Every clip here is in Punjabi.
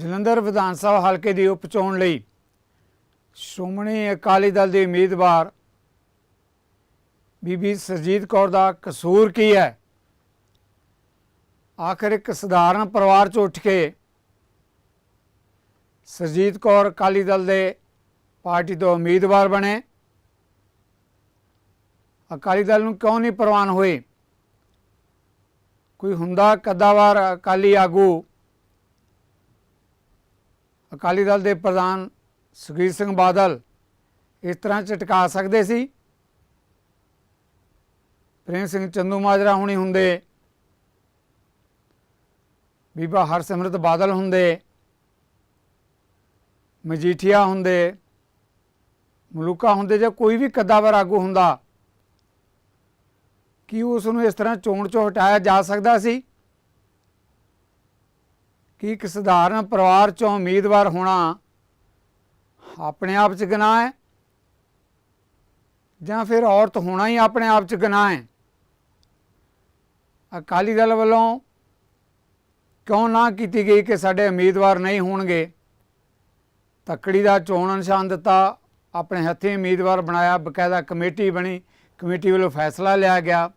ਜਲੰਧਰ ਵਿਧਾਨ ਸਭਾ ਹਲਕੇ ਦੀ ਉਪ ਚੋਣ ਲਈ ਸ਼੍ਰੋਮਣੀ ਅਕਾਲੀ ਦਲ ਦੇ ਉਮੀਦਵਾਰ ਬੀਬੀ ਸਰਜੀਤ ਕੌਰ ਦਾ ਕਸੂਰ ਕੀ ਹੈ? ਆਖਰ ਇੱਕ ਸਧਾਰਨ ਪਰਿਵਾਰ ਚੋਂ ਉੱਠ ਕੇ ਸਰਜੀਤ ਕੌਰ ਅਕਾਲੀ ਦਲ ਦੇ ਪਾਰਟੀ ਤੋਂ ਉਮੀਦਵਾਰ ਬਣੇ। ਅਕਾਲੀ ਦਲ ਨੂੰ ਕਿਉਂ ਨਹੀਂ ਪ੍ਰਵਾਨ ਹੋਏ? ਕੋਈ ਹੁੰਦਾ ਕੱਦਾਵਾਰ ਅਕਾਲੀ ਆਗੂ ਅਕਾਲੀ ਦਲ ਦੇ ਪ੍ਰਧਾਨ ਸੁਖਬੀਰ ਸਿੰਘ ਬਾਦਲ ਇਸ ਤਰ੍ਹਾਂ ਝਟਕਾ ਸਕਦੇ ਸੀ। ਪ੍ਰੇਮ ਸਿੰਘ ਚੰਦੂ ਮਾਜਰਾ ਹੁਣੀ ਹੁੰਦੇ। ਬੀਬਾ ਹਰਸਿਮਰਤ ਬਾਦਲ ਹੁੰਦੇ। ਮਜੀਠੀਆ ਹੁੰਦੇ। ਮਲੂਕਾ ਹੁੰਦੇ ਜਾਂ ਕੋਈ ਵੀ ਕੱਦਾਵਰ ਆਗੂ ਹੁੰਦਾ। ਕੀ ਉਸ ਨੂੰ ਇਸ ਤਰ੍ਹਾਂ ਚੋਣ ਚੋਂ ਹਟਾਇਆ ਜਾ ਸਕਦਾ ਸੀ? ਕਿ ਇੱਕ ਸਧਾਰਨ ਪਰਿਵਾਰ ਚੋਂ ਉਮੀਦਵਾਰ ਹੋਣਾ ਆਪਣੇ ਆਪ 'ਚ ਗੁਨਾਹ ਹੈ? ਜਾਂ ਫਿਰ ਔਰਤ ਹੋਣਾ ਹੀ ਆਪਣੇ ਆਪ 'ਚ ਗੁਨਾਹ ਹੈ? ਅਕਾਲੀ ਦਲ ਵੱਲੋਂ ਕਿਉਂ ਨਾ ਕੀਤੀ ਗਈ ਕਿ ਸਾਡੇ ਉਮੀਦਵਾਰ ਨਹੀਂ ਹੋਣਗੇ? ਤੱਕੜੀ ਦਾ ਚੋਣ ਨਿਸ਼ਾਨ ਦਿੱਤਾ, ਆਪਣੇ ਹੱਥੀਂ ਉਮੀਦਵਾਰ ਬਣਾਇਆ, ਬਕਾਇਦਾ ਕਮੇਟੀ ਬਣੀ, ਕਮੇਟੀ ਵੱਲੋਂ ਫੈਸਲਾ ਲਿਆ ਗਿਆ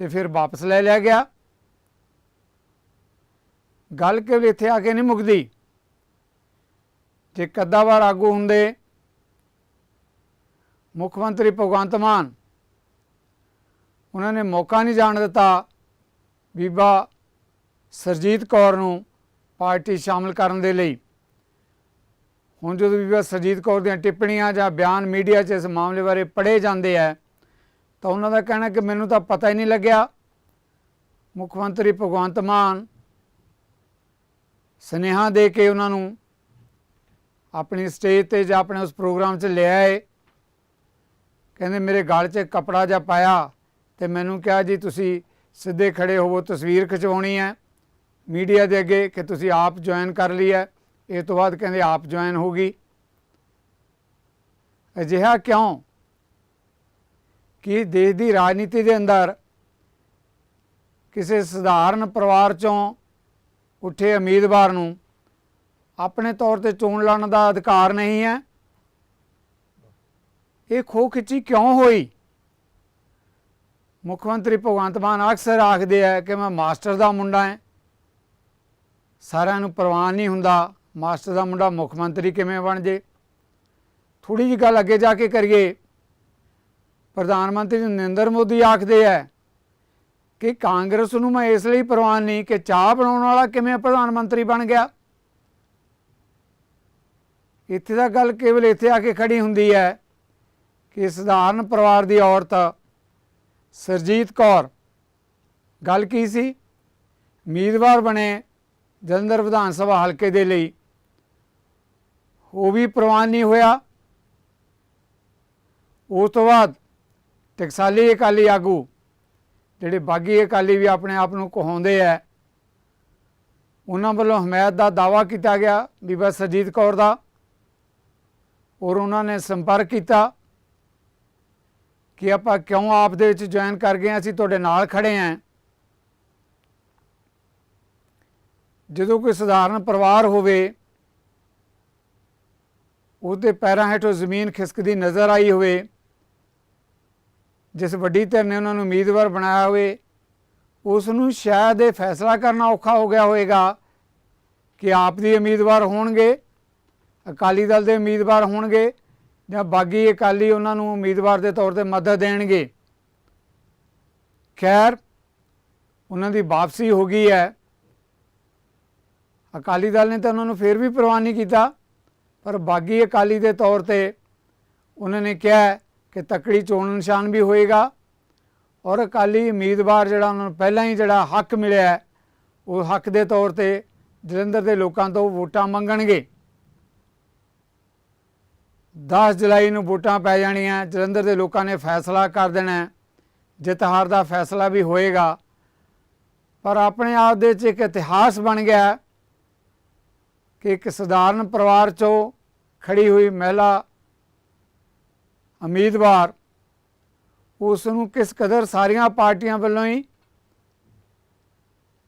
ਤੇ ਫਿਰ ਵਾਪਸ ਲੈ ਲਿਆ ਗਿਆ। ਗੱਲ ਕੇਵਲ ਇੱਥੇ ਆ ਕੇ ਨਹੀਂ ਮੁੱਕਦੀ। ਜੇ ਕੱਦਾਵਾਰ ਆਗੂ ਹੁੰਦੇ, ਮੁੱਖ ਮੰਤਰੀ ਭਗਵੰਤ ਮਾਨ, ਉਹਨਾਂ ਨੇ ਮੌਕਾ ਨਹੀਂ ਜਾਣ ਦਿੱਤਾ ਬੀਬਾ ਸਰਜੀਤ ਕੌਰ ਨੂੰ ਪਾਰਟੀ ਸ਼ਾਮਲ ਕਰਨ ਦੇ ਲਈ। ਹੁਣ ਜਦੋਂ ਬੀਬਾ ਸਰਜੀਤ ਕੌਰ ਦੀਆਂ ਟਿੱਪਣੀਆਂ ਜਾਂ ਬਿਆਨ ਮੀਡੀਆ 'ਚ ਇਸ ਮਾਮਲੇ ਬਾਰੇ ਪੜ੍ਹੇ ਜਾਂਦੇ ਆ, ਤਾਂ ਉਹਨਾਂ ਦਾ ਕਹਿਣਾ ਕਿ ਮੈਨੂੰ ਤਾਂ ਪਤਾ ਹੀ ਨਹੀਂ ਲੱਗਿਆ। ਮੁੱਖ ਮੰਤਰੀ ਭਗਵੰਤ ਮਾਨ ਸਨੇਹਾ ਦੇ ਕੇ ਉਹਨਾਂ ਨੂੰ ਆਪਣੀ ਸਟੇਜ ਤੇ ਜਾਂ ਆਪਣੇ ਉਸ ਪ੍ਰੋਗਰਾਮ 'ਚ ਲੈ ਆਏ। ਕਹਿੰਦੇ, ਮੇਰੇ ਗਲ 'ਚ ਕਪੜਾ ਜਿਹਾ ਪਾਇਆ ਤੇ ਮੈਨੂੰ ਕਿਹਾ, ਜੀ, ਤੁਸੀਂ ਸਿੱਧੇ ਖੜੇ ਹੋਵੋ, ਤਸਵੀਰ ਖਿਚਵਾਉਣੀ ਹੈ ਮੀਡੀਆ ਦੇ ਅੱਗੇ ਕਿ ਤੁਸੀਂ ਆਪ ਜੁਆਇਨ ਕਰ ਲਈ ਹੈ। ਇਹ ਤੋਂ ਬਾਅਦ ਕਹਿੰਦੇ, ਆਪ ਜੁਆਇਨ ਹੋਗੀ ਅਜਿਹਾ ਕਿਉਂ? ਕਿ ਦੇਸ਼ ਦੀ ਰਾਜਨੀਤੀ ਦੇ ਅੰਦਰ ਕਿਸੇ ਸਧਾਰਨ ਪਰਿਵਾਰ ਚੋਂ ਉੱਠੇ ਉਮੀਦਵਾਰ ਨੂੰ। ਆਪਣੇ ਤੌਰ ਤੇ ਚੋਣ ਲੜਨ ਦਾ ਅਧਿਕਾਰ ਨਹੀਂ ਹੈ। ਇਹ ਖੋ ਖਿੱਚੀ ਕਿਉਂ ਹੋਈ? ਮੁੱਖ ਮੰਤਰੀ ਭਗਵੰਤ ਮਾਨ ਅਕਸਰ ਆਖਦੇ ਆ ਕਿ ਮੈਂ ਮਾਸਟਰ ਦਾ ਮੁੰਡਾ ਹਾਂ। ਸਾਰਿਆਂ ਨੂੰ ਪ੍ਰਵਾਨ ਨਹੀਂ ਹੁੰਦਾ ਮਾਸਟਰ ਦਾ ਮੁੰਡਾ ਮੁੱਖ ਮੰਤਰੀ ਕਿਵੇਂ ਬਣ ਜੇ। ਥੋੜੀ ਜਿਹੀ ਗੱਲ ਅੱਗੇ ਜਾ ਕੇ ਕਰੀਏ। ਪ੍ਰਧਾਨ ਮੰਤਰੀ ਨਰਿੰਦਰ ਮੋਦੀ ਆਖਦੇ ਆ ਕਿ ਕਾਂਗਰਸ ਨੂੰ ਮੈਂ ਇਸ ਲਈ ਪ੍ਰਵਾਨ ਨਹੀਂ ਕਿ ਚਾਹ ਬਣਾਉਣ ਵਾਲਾ ਕਿਵੇਂ ਪ੍ਰਧਾਨ ਮੰਤਰੀ ਬਣ ਗਿਆ? ਇੱਥੇ ਦਾ ਗੱਲ ਕੇਵਲ ਇੱਥੇ ਆ ਕੇ ਖੜੀ ਹੁੰਦੀ ਹੈ ਕਿ ਸਧਾਰਨ ਪਰਿਵਾਰ ਦੀ ਔਰਤ ਸਰਜੀਤ ਕੌਰ। ਗੱਲ ਕੀ ਸੀ? ਉਮੀਦਵਾਰ ਬਣੇ ਜਲੰਧਰ ਵਿਧਾਨ ਸਭਾ ਹਲਕੇ ਦੇ ਲਈ। ਉਹ ਵੀ ਪ੍ਰਵਾਨ ਨਹੀਂ ਹੋਇਆ। ਉਸ ਤੋਂ ਬਾਅਦ ਟਕਸਾਲੀ ਅਕਾਲੀ ਆਗੂ ਜਿਹੜੇ ਬਾਗੀ ਅਕਾਲੀ ਵੀ ਆਪਣੇ ਆਪ ਨੂੰ ਕਹਾਉਂਦੇ ਆ, ਉਹਨਾਂ ਵੱਲੋਂ ਹਮਾਇਤ ਦਾ ਦਾਵਾ ਕੀਤਾ ਗਿਆ ਬੀਬਾ ਸਰਜੀਤ ਕੌਰ ਦਾ, ਔਰ ਉਹਨਾਂ ਨੇ ਸੰਪਰਕ ਕੀਤਾ ਕਿ ਆਪਾਂ ਕਿਉਂ ਆਪ ਦੇ ਵਿੱਚ ਜੁਆਇਨ ਕਰ ਗਏ ਅਸੀਂ ਤੁਹਾਡੇ ਨਾਲ ਖੜੇ ਆਂ ਜਦੋਂ ਕੋਈ ਸਧਾਰਨ ਪਰਿਵਾਰ ਹੋਵੇ, ਉਹਦੇ ਪੈਰਾਂ ਹੇਠੋਂ ਜ਼ਮੀਨ ਖਿਸਕਦੀ ਨਜ਼ਰ ਆਈ ਹੋਵੇ ਜਿਸ ਵੱਡੀ ਧਿਰ ਨੇ ਉਹਨਾਂ ਨੂੰ ਉਮੀਦਵਾਰ ਬਣਾਇਆ ਹੋਵੇ ਉਸ ਨੂੰ ਸ਼ਾਇਦ ਇਹ ਫੈਸਲਾ ਕਰਨਾ ਔਖਾ ਹੋ ਗਿਆ ਹੋਵੇਗਾ ਕਿ ਆਪ ਦੀ ਉਮੀਦਵਾਰ ਹੋਣਗੇ, ਅਕਾਲੀ ਦਲ ਦੇ ਉਮੀਦਵਾਰ ਹੋਣਗੇ, ਜਾਂ ਬਾਗੀ ਅਕਾਲੀ ਉਹਨਾਂ ਨੂੰ ਉਮੀਦਵਾਰ ਦੇ ਤੌਰ ਤੇ ਮਦਦ ਦੇਣਗੇ। ਖੈਰ, ਉਹਨਾਂ ਦੀ ਵਾਪਸੀ ਹੋ ਗਈ ਹੈ। ਅਕਾਲੀ ਦਲ ਨੇ ਤਾਂ ਉਹਨਾਂ ਨੂੰ ਫੇਰ ਵੀ ਪ੍ਰਵਾਨ ਨਹੀਂ ਕੀਤਾ, ਪਰ ਬਾਗੀ ਅਕਾਲੀ ਦੇ ਤੌਰ ਤੇ ਉਹਨਾਂ ਨੇ ਕਿਹਾ ਕਿ ਤਕੜੀ ਚੋਣ ਨਿਸ਼ਾਨ ਵੀ ਹੋਏਗਾ। ਔਰ ਅਕਾਲੀ ਉਮੀਦਵਾਰ ਜਿਹੜਾ ਉਹਨਾਂ ਨੂੰ ਪਹਿਲਾਂ ਹੀ ਜਿਹੜਾ ਹੱਕ ਮਿਲਿਆ ਉਹ ਹੱਕ ਦੇ ਤੌਰ ਤੇ ਜਲੰਧਰ ਦੇ ਲੋਕਾਂ ਤੋਂ ਵੋਟਾਂ ਮੰਗਣਗੇ। 10 ਜੁਲਾਈ ਨੂੰ ਵੋਟਾਂ ਪੈ ਜਾਣੀਆਂ, ਜਲੰਧਰ ਦੇ ਲੋਕਾਂ ਨੇ ਫੈਸਲਾ ਕਰ ਦੇਣਾ ਜਿੱਤ ਹਾਰ ਦਾ ਫੈਸਲਾ ਵੀ ਹੋਏਗਾ। ਪਰ ਆਪਣੇ ਆਪ ਦੇ ਵਿੱਚ ਇੱਕ ਇਤਿਹਾਸ ਬਣ ਗਿਆ ਕਿ ਇੱਕ ਸਧਾਰਨ ਪਰਿਵਾਰ ਚੋਂ ਖੜੀ ਹੋਈ ਮਹਿਲਾ ਉਮੀਦਵਾਰ ਉਸ ਨੂੰ ਕਿਸ ਕਦਰ ਸਾਰੀਆਂ ਪਾਰਟੀਆਂ ਵੱਲੋਂ ਹੀ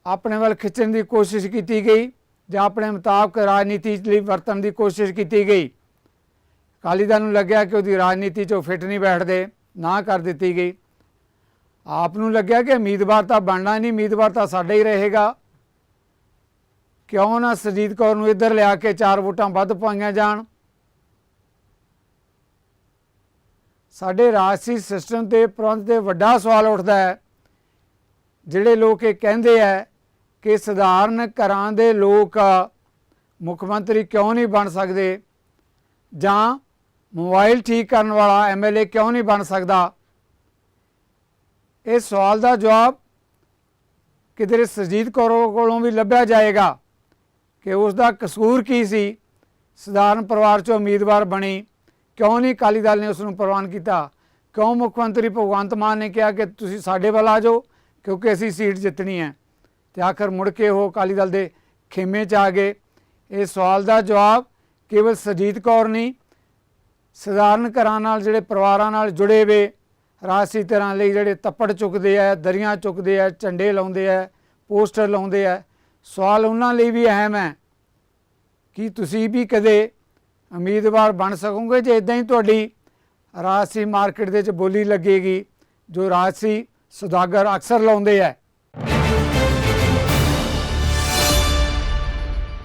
ਆਪਣੇ ਵੱਲ ਖਿੱਚਣ ਦੀ ਕੋਸ਼ਿਸ਼ ਕੀਤੀ ਗਈ ਜਾਂ ਆਪਣੇ ਮੁਤਾਬਕ ਰਾਜਨੀਤੀ ਲਈ ਵਰਤਣ ਦੀ ਕੋਸ਼ਿਸ਼ ਕੀਤੀ ਗਈ। ਅਕਾਲੀ ਦਲ ਨੂੰ ਲੱਗਿਆ ਕਿ ਉਹਦੀ ਰਾਜਨੀਤੀ 'ਚ ਉਹ ਫਿੱਟ ਨਹੀਂ ਬੈਠਦੇ, ਨਾ ਕਰ ਦਿੱਤੀ ਗਈ। ਆਪ ਨੂੰ ਲੱਗਿਆ ਕਿ ਉਮੀਦਵਾਰ ਤਾਂ ਬਣਨਾ ਨਹੀਂ, ਉਮੀਦਵਾਰ ਤਾਂ ਸਾਡਾ ਹੀ ਰਹੇਗਾ। ਕਿਉਂ ਨਾ ਸਰਜੀਤ ਕੌਰ ਨੂੰ ਇੱਧਰ ਲਿਆ ਕੇ ਚਾਰ ਵੋਟਾਂ ਵੱਧ ਪਾਈਆਂ ਜਾਣ। ਸਾਡੇ ਰਾਜਸੀ ਸਿਸਟਮ ਤੇ ਪ੍ਰਬੰਧ ਤੇ ਵੱਡਾ ਸਵਾਲ ਉੱਠਦਾ ਹੈ। ਜਿਹੜੇ ਲੋਕ ਇਹ ਕਹਿੰਦੇ ਆ ਕਿ ਸਧਾਰਨ ਘਰਾਂ ਦੇ ਲੋਕ ਮੁੱਖ ਮੰਤਰੀ ਕਿਉਂ ਨਹੀਂ ਬਣ ਸਕਦੇ ਜਾਂ ਮੋਬਾਈਲ ਠੀਕ ਕਰਨ ਵਾਲਾ ਐਮਐਲਏ ਕਿਉਂ ਨਹੀਂ ਬਣ ਸਕਦਾ? ਇਹ ਸਵਾਲ ਦਾ ਜਵਾਬ ਕਿਧਰੇ ਸਰਜੀਤ ਕੌਰ ਕੋਲੋਂ ਵੀ ਲੱਭਿਆ ਜਾਏਗਾ ਕਿ ਉਸ ਦਾ ਕਸੂਰ ਕੀ ਸੀ? ਸਧਾਰਨ ਪਰਿਵਾਰ ਚੋਂ ਉਮੀਦਵਾਰ ਬਣੀ ਕਿਉਂ ਨਹੀਂ ਅਕਾਲੀ ਦਲ ਨੇ ਉਸ ਨੂੰ ਪ੍ਰਵਾਨ ਕੀਤਾ? ਕਿਉਂ ਮੁੱਖ ਮੰਤਰੀ ਭਗਵੰਤ ਮਾਨ ਨੇ ਕਿਹਾ ਕਿ ਤੁਸੀਂ ਸਾਡੇ ਵੱਲ ਆ ਜਾਓ, ਕਿਉਂਕਿ ਅਸੀਂ ਸੀਟ ਜਿੱਤਣੀ ਹੈ? ਤੇ ਆਖਰ ਮੁੜ ਕੇ ਉਹ ਅਕਾਲੀ ਦਲ ਦੇ ਖੇਮੇ 'ਚ ਆ ਗਏ। ਇਹ ਸਵਾਲ ਦਾ ਜਵਾਬ ਕੇਵਲ ਸਰਜੀਤ ਕੌਰ ਨਹੀਂ, ਸਧਾਰਨ ਘਰਾਂ ਨਾਲ ਜਿਹੜੇ ਪਰਿਵਾਰਾਂ ਨਾਲ ਜੁੜੇ ਵੇ ਰਾਜਸੀ ਤਰ੍ਹਾਂ ਲਈ ਜਿਹੜੇ ਤੱਪੜ ਚੁੱਕਦੇ ਆ, ਦਰੀਆਂ ਚੁੱਕਦੇ ਆ, ਝੰਡੇ ਲਾਉਂਦੇ ਆ, ਪੋਸਟਰ ਲਾਉਂਦੇ ਆ, ਸਵਾਲ ਉਹਨਾਂ ਲਈ ਵੀ ਅਹਿਮ ਹੈ ਕਿ ਤੁਸੀਂ ਵੀ ਕਦੇ ਉਮੀਦਵਾਰ ਬਣ ਸਕੋਗੇ ਜੇ ਇਦਾਂ ਹੀ ਤੁਹਾਡੀ ਰਾਜਸੀ ਮਾਰਕੀਟ ਦੇ ਵਿੱਚ ਬੋਲੀ ਲੱਗੇਗੀ, ਜੋ ਰਾਜਸੀ ਸੁਦਾਗਰ ਅਕਸਰ ਲਾਉਂਦੇ ਆ।